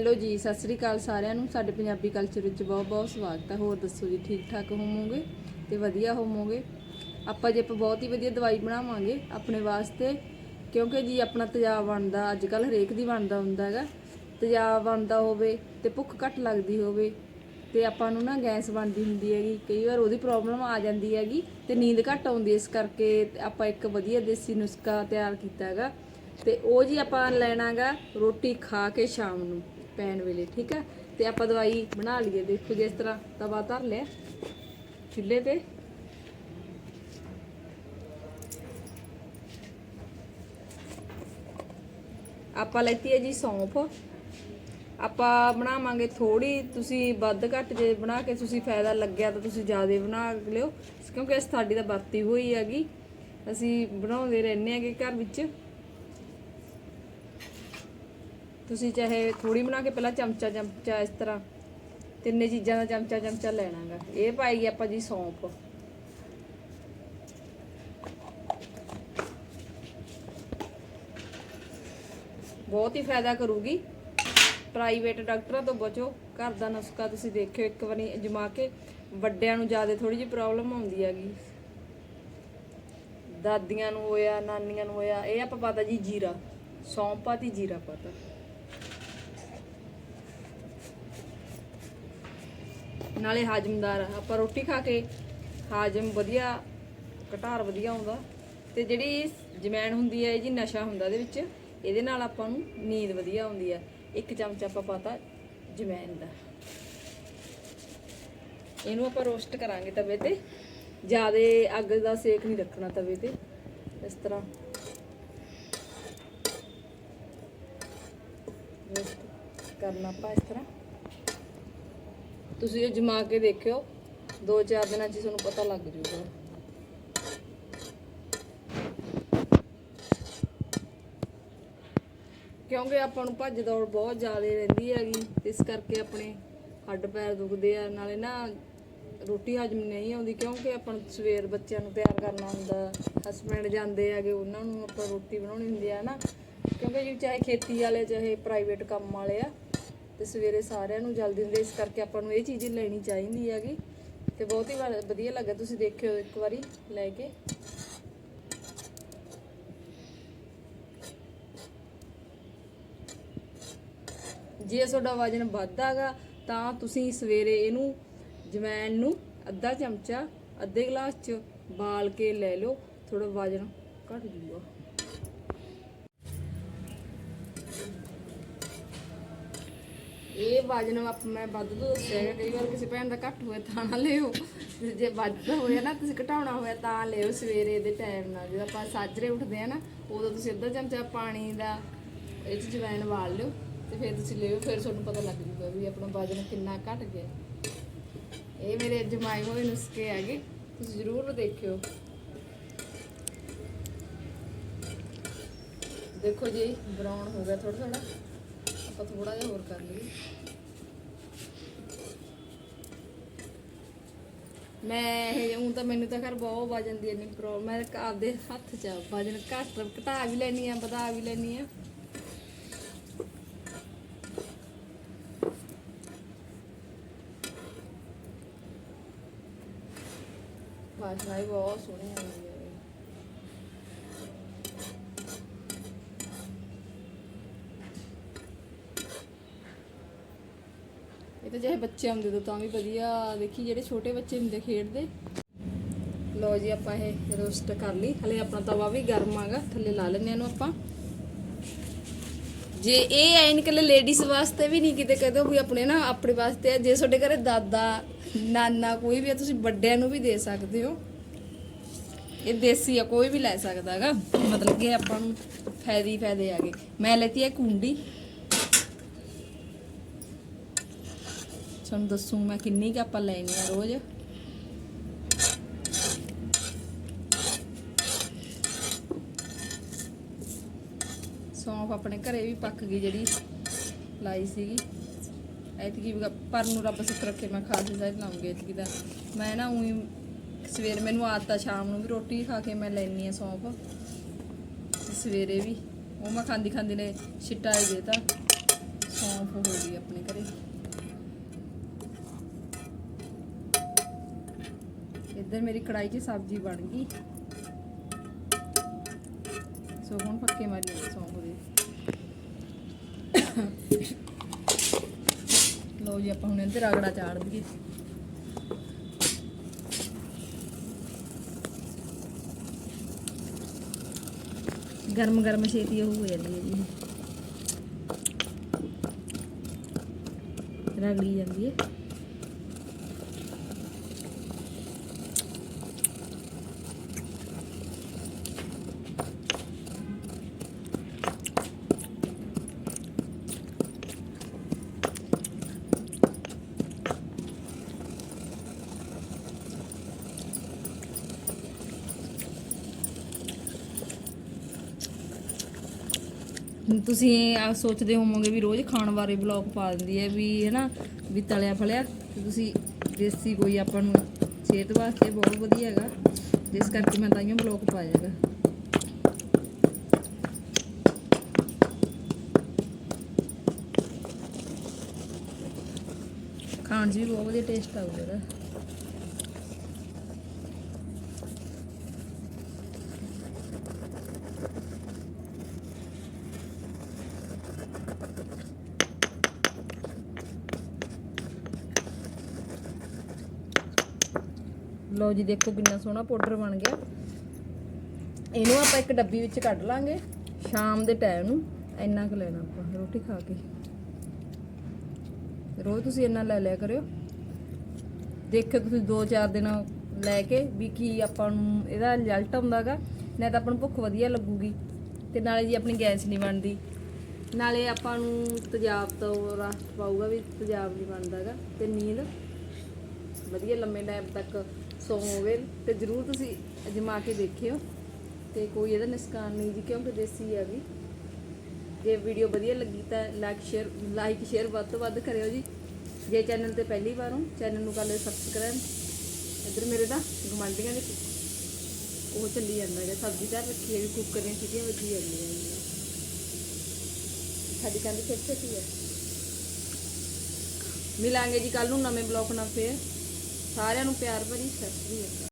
Hello ਜੀ, ਸਤਿ ਸ੍ਰੀ ਅਕਾਲ ਸਾਰਿਆਂ ਨੂੰ। ਸਾਡੇ ਪੰਜਾਬੀ ਕਲਚਰ ਵਿੱਚ ਬਹੁਤ ਬਹੁਤ ਸਵਾਗਤ ਹੈ। ਹੋਰ ਦੱਸੋ ਜੀ, ਠੀਕ ਠਾਕ ਹੋਵੋਗੇ ਤੇ ਵਧੀਆ ਹੋਵੋਗੇ? ਆਪਾਂ ਜੇ ਆਪਾਂ ਬਹੁਤ ਹੀ ਵਧੀਆ ਦਵਾਈ ਬਣਾਵਾਂਗੇ ਆਪਣੇ ਵਾਸਤੇ, ਕਿਉਂਕਿ ਜੀ ਆਪਣਾ ਤੇਜ਼ਾਬ ਬਣਦਾ ਅੱਜ ਕੱਲ ਹਰੇਕ ਦੀ ਬਣਦਾ ਹੁੰਦਾ ਹੈਗਾ। ਤੇਜ਼ਾਬ ਬਣਦਾ ਹੋਵੇ ਤੇ ਭੁੱਖ ਘੱਟ ਲੱਗਦੀ ਹੋਵੇ ਤੇ ਆਪਾਂ ਨੂੰ ਨਾ ਗੈਸ ਬਣਦੀ ਹੁੰਦੀ ਹੈਗੀ। ਕਈ ਵਾਰ ਉਹਦੀ ਪ੍ਰੋਬਲਮ ਆ ਜਾਂਦੀ ਹੈਗੀ ਤੇ ਨੀਂਦ ਘੱਟ ਆਉਂਦੀ ਇਸ ਕਰਕੇ ਆਪਾਂ ਇੱਕ ਵਧੀਆ ਦੇਸੀ ਨੁਸਖਾ ਤਿਆਰ ਕੀਤਾ ਹੈਗਾ। ਤੇ ਉਹ ਜੀ ਆਪਾਂ ਲੈਣਾਗਾ ਰੋਟੀ ਖਾ ਕੇ ਸ਼ਾਮ ਨੂੰ। ਪੈਣ ਵੇਲੇ, ਠੀਕ ਹੈ? ਤੇ ਆਪਾਂ ਦਵਾਈ ਬਣਾ ਲਈਏ, ਦੇਖੋ ਜਿਸ ਤਰ੍ਹਾਂ ਤਵਾ ਧਰ ਲਿਆ, ਚੁੱਲ੍ਹੇ ਤੇ। ਆਪਾਂ ਲੈਤੀ ਹੈ ਜੀ ਸੌਂਫ। ਆਪਾਂ ਬਣਾਵਾਂਗੇ ਥੋੜੀ ਤੁਸੀਂ ਵੱਧ ਘੱਟ ਜੇ ਬਣਾ ਕੇ ਤੁਸੀਂ ਫਾਇਦਾ ਲੱਗਿਆ ਤਾਂ ਤੁਸੀਂ ਜ਼ਿਆਦਾ ਬਣਾ ਲਿਓ, ਕਿਉਂਕਿ ਇਸ ਸਾਡੀ ਤਾਂ ਵਰਤੀ ਹੋਈ ਹੈਗੀ। ਅਸੀਂ ਬਣਾਉਂਦੇ ਰਹਿੰਦੇ ਹੈਗੇ ਘਰ ਵਿੱਚ। ਤੁਸੀਂ ਚਾਹੇ ਥੋੜੀ ਬਣਾ ਕੇ ਪਹਿਲਾਂ ਚਮਚਾ ਚਮਚਾ ਇਸ ਤਰ੍ਹਾਂ, ਤਿੰਨੇ ਚੀਜ਼ਾਂ ਦਾ ਚਮਚਾ ਚਮਚਾ ਲੈਣਾਗਾ। ਇਹ ਪਾਈ ਆਪਾਂ ਜੀ ਸੌਂਫ। ਬਹੁਤ ਹੀ ਫਾਇਦਾ ਕਰੂਗੀ। ਪ੍ਰਾਈਵੇਟ ਡਾਕਟਰਾਂ ਤੋਂ ਬਚੋ। ਘਰ ਦਾ ਨੁਸਖਾ ਤੁਸੀਂ ਦੇਖਿਓ, ਇੱਕ ਵਾਰੀ ਅਜਮਾ ਕੇ ਵੱਡਿਆਂ ਨੂੰ ਜ਼ਿਆਦਾ ਥੋੜੀ ਜਿਹੀ ਪ੍ਰੋਬਲਮ ਆਉਂਦੀ ਹੈਗੀ। ਦਾਦੀਆਂ ਨੂੰ ਹੋਇਆ, ਨਾਨੀਆਂ ਨੂੰ ਹੋਇਆ, ਇਹ ਆਪਾਂ ਪਤਾ ਜੀ ਜੀਰਾ। ਸੌਂਫ ਪਾਤੀ ਜੀਰਾ ਪਤਾ। ਨਾਲੇ ਹਾਜ਼ਮਦਾਰ ਆ। ਆਪਾਂ ਰੋਟੀ ਖਾ ਕੇ ਹਾਜ਼ਮ ਵਧੀਆ ਘਟਾਰ ਵਧੀਆ ਆਉਂਦਾ। ਤੇ ਜਿਹੜੀ ਜਮੈਣ ਹੁੰਦੀ ਹੈ ਇਹ ਜੀ ਨਸ਼ਾ ਹੁੰਦਾ ਇਹਦੇ ਵਿੱਚ, ਇਹਦੇ ਨਾਲ ਆਪਾਂ ਨੂੰ ਨੀਂਦ ਵਧੀਆ ਆਉਂਦੀ ਹੈ ਇੱਕ ਚਮਚ ਆਪਾਂ ਪਾਤਾ ਜਮੈਣ ਦਾ। ਇਹਨੂੰ ਆਪਾਂ ਰੋਸਟ ਕਰਾਂਗੇ ਤਵੇ ਤੇ। ਜਿਆਦੇ ਅੱਗ ਦਾ ਸੇਕ ਨਹੀਂ ਰੱਖਣਾ ਤਵੇ ਤੇ, ਇਸ ਤਰ੍ਹਾਂ। roast ਕਰਨਾ ਆਪਾਂ ਇਸ ਤਰ੍ਹਾਂ। ਤੁਸੀਂ ਇਹ ਜਮਾ ਕੇ ਦੇਖਿਓ। ਦੋ ਚਾਰ ਦਿਨਾਂ 'ਚ ਹੀ ਤੁਹਾਨੂੰ ਪਤਾ ਲੱਗ ਜਾਊਗਾ ਕਿਉਂਕਿ ਆਪਾਂ ਨੂੰ ਭੱਜ ਦੌੜ ਬਹੁਤ ਜ਼ਿਆਦਾ ਰਹਿੰਦੀ ਹੈਗੀ। ਇਸ ਕਰਕੇ ਆਪਣੇ ਹੱਡ ਪੈਰ ਦੁਖਦੇ ਆ। ਨਾਲੇ ਨਾ ਰੋਟੀ ਹਜਮ ਨਹੀਂ ਆਉਂਦੀ। ਕਿਉਂਕਿ ਆਪਾਂ ਨੂੰ ਸਵੇਰ ਬੱਚਿਆਂ ਨੂੰ ਤਿਆਰ ਕਰਨਾ ਹੁੰਦਾ। ਹਸਬੈਂਡ ਜਾਂਦੇ ਹੈਗੇ, ਉਹਨਾਂ ਨੂੰ ਆਪਾਂ ਰੋਟੀ ਬਣਾਉਣੀ ਹੁੰਦੀ ਆ ਨਾ। ਕਿਉਂਕਿ ਜੀ ਚਾਹੇ ਖੇਤੀ ਵਾਲੇ, ਚਾਹੇ ਪ੍ਰਾਈਵੇਟ ਕੰਮ ਵਾਲੇ ਆ ਤੇ ਸਵੇਰੇ ਸਾਰਿਆਂ ਨੂੰ ਜਲਦੀ ਹੁੰਦੇ ਇਸ ਕਰਕੇ ਆਪਾਂ ਨੂੰ ਇਹ ਚੀਜ਼ ਲੈਣੀ ਚਾਹੀਦੀ ਹੈਗੀ। ਤੇ ਬਹੁਤ ਹੀ ਵਾ- ਵਧੀਆ ਲੱਗਾ ਤੁਸੀਂ ਦੇਖਿਓ ਇੱਕ ਵਾਰੀ ਲੈ ਕੇ। ਜੇ ਤੁਹਾਡਾ ਵਜਨ ਵੱਧਦਾਗਾ ਤਾਂ ਤੁਸੀਂ ਸਵੇਰੇ ਇਹਨੂੰ ਜਵੈਣ ਨੂੰ ਅੱਧਾ ਚਮਚਾ, ਅੱਧੇ ਗਲਾਸ ਚ ਬਾਲ ਕੇ ਲੈ ਲਓ ਥੋੜਾ ਵਜਨ ਘਟ ਜੂਗਾ। ਇਹ ਵਜਨ ਆਪ ਮੈਂ ਵੱਧ ਤੋਂ ਦੱਸਿਆ ਹੈਗਾ ਕਈ ਵਾਰ ਕਿਸੇ ਭੈਣ ਦਾ ਘੱਟ ਹੋਇਆ ਤਾਂ ਨਾ ਲਿਓ। ਤੇ ਜੇ ਵੱਧ ਹੋਇਆ ਨਾ, ਤੁਸੀਂ ਘਟਾਉਣਾ ਹੋਇਆ ਤਾਂ ਲਿਓ ਸਵੇਰੇ ਦੇ ਟਾਈਮ ਨਾਲ। ਜਦੋਂ ਆਪਾਂ ਸਾਜਰੇ ਉੱਠਦੇ ਆ ਨਾ, ਉਦੋਂ ਤੁਸੀਂ ਅੱਧਾ ਚਮਚਾ ਪਾਣੀ ਦਾ ਇਹ 'ਚ ਜਵੈਣ ਵਾਲ ਲਿਓ ਤੇ ਫਿਰ ਤੁਸੀਂ ਲਿਓ, ਫਿਰ ਤੁਹਾਨੂੰ ਪਤਾ ਲੱਗ ਜੂਗਾ ਵੀ ਆਪਣਾ ਵਜਨ ਕਿੰਨਾ ਘਟ ਗਿਆ। ਇਹ ਮੇਰੇ ਜਮਾਏ ਹੋਏ ਨੁਸਖੇ ਹੈਗੇ, ਤੁਸੀਂ ਜ਼ਰੂਰ ਦੇਖਿਓ। ਦੇਖੋ ਜੀ ਬਰਾਊਨ ਹੋ ਗਿਆ ਥੋੜਾ ਥੋੜਾ ਆਪਾਂ ਥੋੜਾ ਜਿਹਾ ਹੋਰ ਕਰ ਲਈਏ। ਮੈਂ ਇਹ ਹੁਣ ਤਾਂ ਮੈਨੂੰ ਤਾਂ ਖੈਰ ਬਹੁਤ ਵਜਨ ਦੀ ਨਹੀਂ ਪ੍ਰੋਬਲਮ ਮੈਂ ਆਪਦੇ ਹੱਥ 'ਚ ਵਜਨ ਘੱਟ ਘਟਾ ਵੀ ਲੈਣੀ ਆ ਵਧਾ ਵੀ ਲੈਣੀ ਆ ਵਾਸ਼ਨਾ ਵੀ ਬਹੁਤ ਸੋਹਣੀ ਆਉਂਦੀ ਹੈ ਇਹ ਤਾਂ ਚਾਹੇ ਬੱਚੇ ਹੁੰਦੇ ਤਾਂ ਤਾਂ ਵੀ ਵਧੀਆ। ਦੇਖੀ ਜਿਹੜੇ ਛੋਟੇ ਬੱਚੇ ਹੁੰਦੇ ਖੇਡਦੇ। ਲਓ ਜੀ ਆਪਾਂ ਇਹ ਰੋਸਟ ਕਰ ਲਈ। ਹਲੇ ਆਪਣਾ ਤਵਾ ਵੀ ਗਰਮ ਆਗਾ। ਥੱਲੇ ਲਾ ਲੈਂਦੇ ਇਹਨੂੰ ਆਪਾਂ। ਜੇ ਇਹ ਐ ਨਹੀਂ ਲੇਡੀਜ਼ ਵਾਸਤੇ ਵੀ ਨਹੀਂ ਕਿਤੇ ਕਹਦੇ ਵੀ ਆਪਣੇ ਨਾ ਆਪਣੇ ਵਾਸਤੇ ਜੇ ਤੁਹਾਡੇ ਘਰੇ ਦਾਦਾ, ਨਾਨਾ ਕੋਈ ਵੀ ਆ, ਤੁਸੀਂ ਵੱਡਿਆਂ ਨੂੰ ਵੀ ਦੇ ਸਕਦੇ ਹੋ। ਇਹ ਦੇਸੀ ਆ, ਕੋਈ ਵੀ ਲੈ ਸਕਦਾ ਹੈਗਾ। ਮਤਲਬ ਕਿ ਆਪਾਂ ਨੂੰ ਫਾਇਦੇ ਹੀ ਫਾਇਦੇ ਆਗੇ ਮੈਂ ਲੈਤੀ ਹੈ ਕੁੰਡੀ ਤੁਹਾਨੂੰ ਦੱਸੂ ਮੈਂ ਕਿੰਨੀ ਕੁ ਆਪਾਂ ਲੈਣੀ ਆ ਰੋਜ਼। ਸੌਂਫ ਆਪਣੇ ਘਰੇ ਵੀ ਪੱਕ ਗਈ ਜਿਹੜੀ ਲਾਈ ਸੀਗੀ। ਐਤਕੀ ਪਰ ਨੂੰ ਰੱਬ ਸੁੱਖ ਰੱਖੇ, ਮੈਂ ਖਾਸੀ ਸਾਰੀ ਲਾਉਂਗੀ ਐਤਕੀ ਦਾ ਮੈਂ ਨਾ ਉਹੀ ਸਵੇਰ ਮੈਨੂੰ ਆਦਤ ਆ ਸ਼ਾਮ ਨੂੰ ਵੀ ਰੋਟੀ ਖਾ ਕੇ ਮੈਂ ਲੈਣੀ ਆ ਸੌਂਫ। ਸਵੇਰੇ ਵੀ। ਉਹ ਮੈਂ ਖਾਂਦੀ ਖਾਂਦੀ ਨੇ ਛਿੱਟਾ ਹੀ ਦੇਤਾ। ਸੌਂਫ ਹੋ ਗਈ ਆਪਣੇ ਘਰੇ ਇੱਧਰ ਮੇਰੀ ਕੜਾਈ 'ਚ ਸਬਜ਼ੀ ਬਣ ਗਈ। ਸੋ ਹੁਣ ਪੱਕੇ ਮਾਰੀ ਜਾਂਦੇ ਦੇ। ਲਓ ਜੀ, ਆਪਾਂ ਹੁਣ ਇੱਧਰ ਰਗੜਾ ਚਾੜ ਦਈਏ। ਗਰਮ ਗਰਮ ਛੇਤੀ ਉਹ ਹੋ ਜਾਂਦੀ ਹੈ ਜੀ। ਰਗੜੀ ਜਾਂਦੀ ਹੈ। ਤੁਸੀਂ ਆ ਸੋਚਦੇ ਹੋਵੋਗੇ ਵੀ ਰੋਜ਼ ਖਾਣ ਬਾਰੇ ਬਲੌਗ ਪਾ ਦਿੰਦੀ ਹੈ ਵੀ, ਹੈਨਾ, ਵੀ ਤਲਿਆ ਫਲਿਆ। ਤੁਸੀਂ ਦੇਸੀ ਕੋਈ ਆਪਾਂ ਨੂੰ ਸਿਹਤ ਵਾਸਤੇ ਬਹੁਤ ਵਧੀਆ ਹੈਗਾ। ਜਿਸ ਕਰਕੇ ਮੈਂ ਤਾਂ ਇਹ ਬਲੌਗ ਪਾਇਆ ਹੈਗਾ। ਖਾਣ 'ਚ ਵੀ ਬਹੁਤ ਵਧੀਆ ਟੇਸਟ ਆਊਗਾ ਇਹਦਾ। ਲਓ ਜੀ, ਦੇਖੋ ਕਿੰਨਾ ਸੋਹਣਾ ਪਾਊਡਰ ਬਣ ਗਿਆ। ਇਹਨੂੰ ਆਪਾਂ ਇੱਕ ਡੱਬੀ ਵਿੱਚ ਕੱਢ ਲਾਂਗੇ, ਸ਼ਾਮ ਦੇ ਟਾਈਮ ਨੂੰ। ਇੰਨਾ ਕੁ ਲੈਣਾ ਆਪਾਂ, ਰੋਟੀ ਖਾ ਕੇ। ਰੋਜ਼ ਤੁਸੀਂ ਇੰਨਾ ਲੈ ਲਿਆ ਕਰਿਓ। ਦੇਖਿਓ ਤੁਸੀਂ 2-4 ਦਿਨ ਲੈ ਕੇ ਵੀ ਕੀ ਆਪਾਂ ਨੂੰ ਇਹਦਾ ਰਿਜ਼ਲਟ ਆਉਂਦਾਗਾ ਨਹੀਂ ਤਾਂ ਆਪਾਂ ਨੂੰ ਭੁੱਖ ਵਧੀਆ ਲੱਗੂਗੀ। ਤੇ ਨਾਲੇ ਜੀ ਆਪਣੀ ਗੈਸ ਨਹੀਂ ਬਣਦੀ। ਨਾਲੇ ਆਪਾਂ ਨੂੰ ਤਜਾਬ ਤੋਂ ਰਾਹਤ ਪਾਊਗਾ ਵੀ ਤਜਾਬ ਨਹੀਂ ਬਣਦਾਗਾ ਤੇ ਨੀਂਦ ਵਧੀਆ ਲੰਮੇ ਟਾਈਮ ਤੱਕ ਸੌਵੋਗੇ ਤੇ ਜਰੂਰ ਤੁਸੀਂ ਅਜਮਾ ਕੇ ਦੇਖਿਓ ਤੇ ਕੋਈ ਇਹਦਾ ਨੁਕਸਾਨ ਨਹੀਂ ਜੀ, ਕਿਉਂਕਿ ਦੇਸੀ ਹੈ ਵੀ। ਜੇ ਵੀਡੀਓ ਵਧੀਆ ਲੱਗੀ ਤਾਂ ਲਾਈਕ ਸ਼ੇਅਰ ਲਾਈਕ ਸ਼ੇਅਰ ਵੱਧ ਤੋਂ ਵੱਧ ਕਰਿਓ ਜੀ। ਜੇ ਚੈਨਲ ਤੇ ਪਹਿਲੀ ਵਾਰ ਹੋ ਚੈਨਲ ਨੂੰ ਕਰ ਲਿਓ ਸਬਸਕ੍ਰਾਈਬ ਇੱਧਰ ਮੇਰੇ ਦਾ ਗਮਾਂਡੀਆਂ ਦੇ ਉਹ ਚੱਲੀ ਜਾਂਦਾ ਹੈ ਸਬਜ਼ੀ ਤਾਂ ਰੱਖੀ ਹੈ ਵੀ ਕੁੱਕਰ ਦੀਆਂ ਸੀਟੀਆਂ ਵੱਜੀ ਜਾਂਦੀਆਂ ਨੇ। ਸਾਡੀ ਕਹਿੰਦੀ ਛੇਤੀ ਛੇਤੀ ਹੈ। ਮਿਲਾਂਗੇ ਜੀ ਕੱਲ ਨੂੰ ਨਵੇਂ ਬਲੌਗ ਨਾਲ ਫੇਰ। ਸਾਰਿਆਂ ਨੂੰ ਪਿਆਰ ਭਰੀ ਸਤਿ ਸ੍ਰੀ ਅਕਾਲ